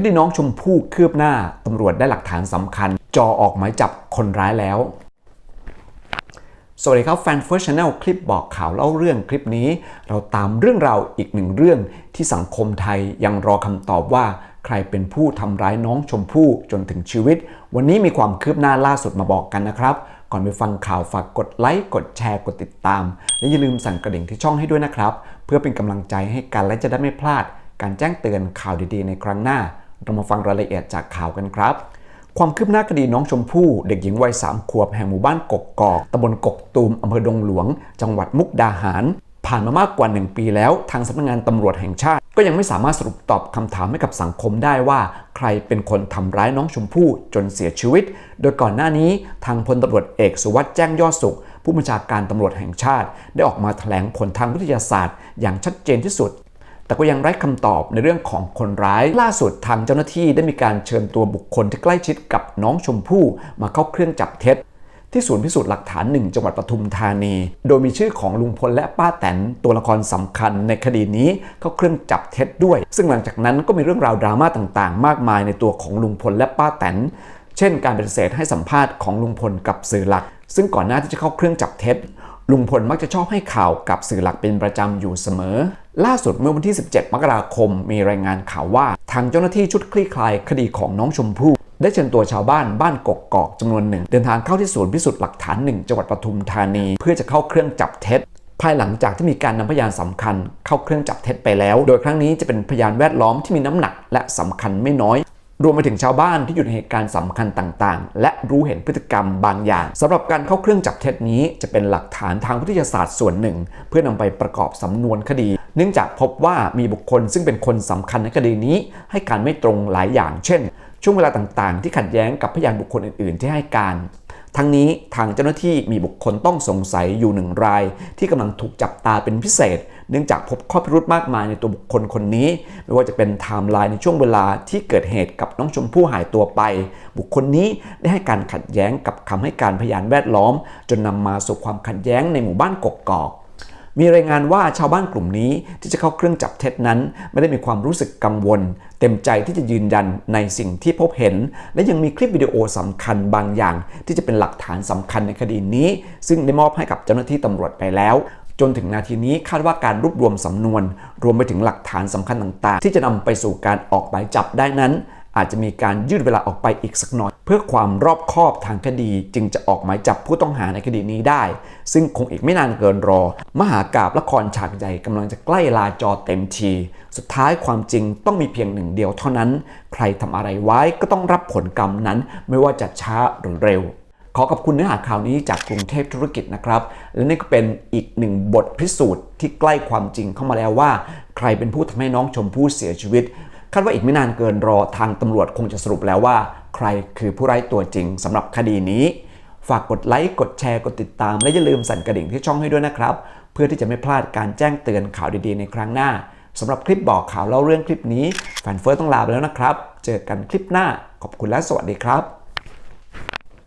คดีน้องชมพู่คืบหน้าตำรวจได้หลักฐานสำคัญ จอออกหมายจับคนร้ายแล้ว สวัสดีครับแฟนเฟิร์สชาแนลคลิปบอกข่าวเล่าเรื่องคลิปนี้ เราตามเรื่องราวอีกหนึ่งเรื่องที่สังคมไทยยังรอคำตอบว่าใครเป็นผู้ทำร้ายน้องชมพู่จนถึงชีวิต วันนี้มีความคืบหน้าล่าสุดมาบอกกันนะครับ ก่อนไปฟังข่าวฝากกดไลค์กดแชร์กดติดตาม และอย่าลืมสั่นกระดิ่งที่ช่องให้ด้วยนะครับ เพื่อเป็นกำลังใจให้กันและจะได้ไม่พลาดการแจ้งเตือนข่าวดีๆ ในครั้งหน้า เรามาฟังรายละเอียดจากข่าวกันครับ ความคืบหน้าคดีน้องชมพู่ เด็กหญิงวัยสามขวบแห่งหมู่บ้านกกกอกตำบลกกตูมอำเภอดงหลวง จังหวัดมุกดาหาร ผ่านมามากกว่า 1 ปีแล้ว ทางสำนักงานตำรวจแห่งชาติ ก็ยังไม่สามารถสรุปตอบคำถามให้กับสังคมได้ว่า ใครเป็นคนทำร้ายน้องชมพู่จนเสียชีวิต โดยก่อนหน้านี้ทางพลตำรวจเอกสุวัสด์แจ้งยอดสุขผู้บัญชาการตำรวจแห่งชาติ ได้ออกมาแถลงผลทางวิทยาศาสตร์ อย่างชัดเจนที่สุด แต่ก็ยังไร้คำตอบในเรื่องของคนร้าย ล่าสุดทางเจ้าหน้าที่ได้มีการเชิญตัวบุคคลที่ใกล้ชิดกับน้องชมพู่มาเข้าเครื่องจับเท็จ ที่ศูนย์พิสูจน์หลักฐานหนึ่งจังหวัดปทุมธานี โดยมีชื่อของลุงพลและป้าแตนตัวละครสำคัญในคดีนี้เข้าเครื่องจับเท็จด้วย ซึ่งหลังจากนั้นก็มีเรื่องราวดราม่าต่างๆ มากมายในตัวของลุงพลและป้าแตนเช่น การปฏิเสธให้สัมภาษณ์ของลุงพลกับสื่อหลัก ซึ่งก่อนหน้าที่จะเข้าเครื่องจับเท็จ ลุงพลมักจะชอบให้ข่าวกับสื่อหลักเป็นประจำอยู่เสมอ ล่าสุดเมื่อวันที่ 17 มกราคม มีรายงานข่าวว่า ทางเจ้าหน้าที่ชุดคลี่คลายคดีของน้องชมพู่ได้เชิญตัวชาวบ้านบ้านกกกอกจำนวนหนึ่ง เดินทางเข้าที่ศูนย์พิสูจน์หลักฐานหนึ่งจังหวัดปทุมธานี เพื่อจะเข้าเครื่องจับเท็จ ภายหลังจากที่มีการนำพยานสำคัญ เข้าเครื่องจับเท็จไปแล้ว โดยครั้งนี้จะเป็นพยานแวดล้อมที่มีน้ำหนักและสำคัญไม่น้อย รวมไปถึงชาวบ้านที่อยู่ในเหตุการณ์สำคัญต่างๆ และรู้เห็นพฤติกรรมบางอย่างสำหรับการเข้าเครื่องจับเท็จนี้จะเป็นหลักฐานทางวิทยาศาสตร์ส่วนหนึ่ง เพื่อนำไปประกอบสำนวนคดี เนื่องจากพบว่ามีบุคคลซึ่งเป็นคนสำคัญในคดีนี้ ให้การไม่ตรงหลายอย่าง เช่น ช่วงเวลาต่างๆ ที่ขัดแย้งกับพยานบุคคลอื่นๆ ที่ให้การทั้งนี้ทางเจ้าหน้าที่มีบุคคลต้องสงสัยอยู่หนึ่งราย ที่กำลังถูกจับตาเป็นพิเศษ เนื่องจากพบข้อพิรุธมากมายในตัวบุคคลคนนี้ ไม่ว่าจะเป็นไทม์ไลน์ในช่วงเวลาที่เกิดเหตุกับน้องชมพู่หายตัวไป บุคคลนี้ได้ให้การขัดแย้งกับคำให้การพยานแวดล้อม จนนำมาสู่ความขัดแย้งในหมู่บ้านกกอกมีรายงานว่าชาวบ้านกลุ่มนี้ที่จะเข้าเครื่องจับเท็จนั้น ไม่ได้มีความรู้สึกกังวล เต็มใจที่จะยืนยันในสิ่งที่พบเห็น และยังมีคลิปวิดีโอสำคัญบางอย่าง ที่จะเป็นหลักฐานสำคัญในคดีนี้ ซึ่งได้มอบให้กับเจ้าหน้าที่ตำรวจไปแล้ว จนถึงนาทีนี้คาดว่าการรวบรวมสำนวน รวมไปถึงหลักฐานสำคัญต่างๆ ที่จะนำไปสู่การออกหมายจับได้นั้น อาจจะมีการยืดเวลาออกไปอีกสักหน่อย เพื่อความรอบคอบทางคดี จึงจะออกหมายจับผู้ต้องหาในคดีนี้ได้ ซึ่งคงอีกไม่นานเกินรอ มหากาบละครฉากใหญ่กำลังจะใกล้ลาจอเต็มที สุดท้ายความจริงต้องมีเพียงหนึ่งเดียวเท่านั้น ใครทำอะไรไว้ก็ต้องรับผลกรรมนั้น ไม่ว่าจะช้าหรือเร็ว ขอขอบคุณเนื้อหาข่าวนี้จากกรุงเทพธุรกิจนะครับ และนี่ก็เป็นอีกหนึ่งบทพิสูจน์ที่ใกล้ความจริงเข้ามาแล้วว่า ใครเป็นผู้ทำให้น้องชมพู่เสียชีวิตคาดว่าอีกไม่นานเกินรอทางตำรวจคงจะสรุปแล้วว่า ใครคือผู้ร้ายตัวจริงสำหรับคดีนี้ ฝากกดไลค์กดแชร์กดติดตาม และอย่าลืมสั่นกระดิ่งที่ช่องให้ด้วยนะครับ เพื่อที่จะไม่พลาดการแจ้งเตือนข่าวดีๆในครั้งหน้าสำหรับคลิปบอกข่าวเล่าเรื่องคลิปนี้แฟนเฟิร์สต้องลาไปแล้วนะครับ เจอกันคลิปหน้าขอบคุณและสวัสดีครับ